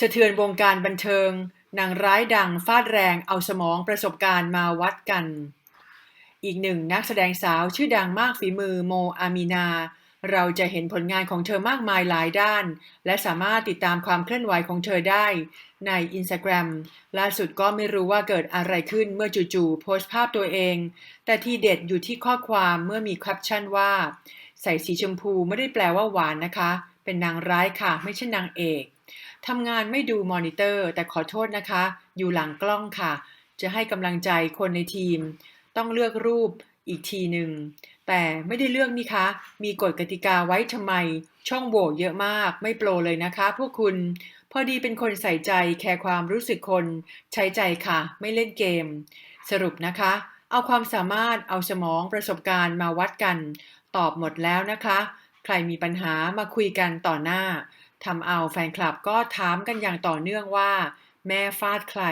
สะเทือนวงการบันเทิงนางร้ายดังฟาดแรงเอาสมองประสบการณ์มาวัดกัน อีกหนึ่งนักแสดงสาวชื่อดังมากฝีมือโมอามีนา เราจะเห็นผลงานของเธอมากมายหลายด้าน และสามารถติดตามความเคลื่อนไหวของเธอได้ใน Instagram ล่าสุดก็ไม่รู้ว่าเกิดอะไรขึ้นเมื่อจู่ๆโพสต์ภาพตัวเอง แต่ที่เด็ดอยู่ที่ข้อความเมื่อมีแคปชั่นว่า ใส่สีชมพูไม่ได้แปลว่าหวานนะคะ เป็นนางร้ายค่ะ ไม่ใช่นางเอก ทำงานไม่ดูมอนิเตอร์ แต่ขอโทษนะคะ อยู่หลังกล้องค่ะ จะให้กำลังใจคนในทีม ต้องเลือกรูปอีกทีหนึ่ง แต่ไม่ได้เลือกนี่คะ มีกฎกติกาไว้ทำไม ช่องโหว่เยอะมาก ไม่โปรเลยนะคะ พวกคุณ พอดีเป็นคนใส่ใจแคร์ความรู้สึกคน ใช้ใจค่ะ ไม่เล่นเกม สรุปนะคะ เอาความสามารถเอาสมองประสบการณ์มาวัดกัน ตอบหมดแล้วนะคะ ใครมีปัญหามาคุยกันต่อหน้า ทำเอาแฟนคลับก็ถามกันอย่างต่อเนื่องว่า แม่ฟาดใคร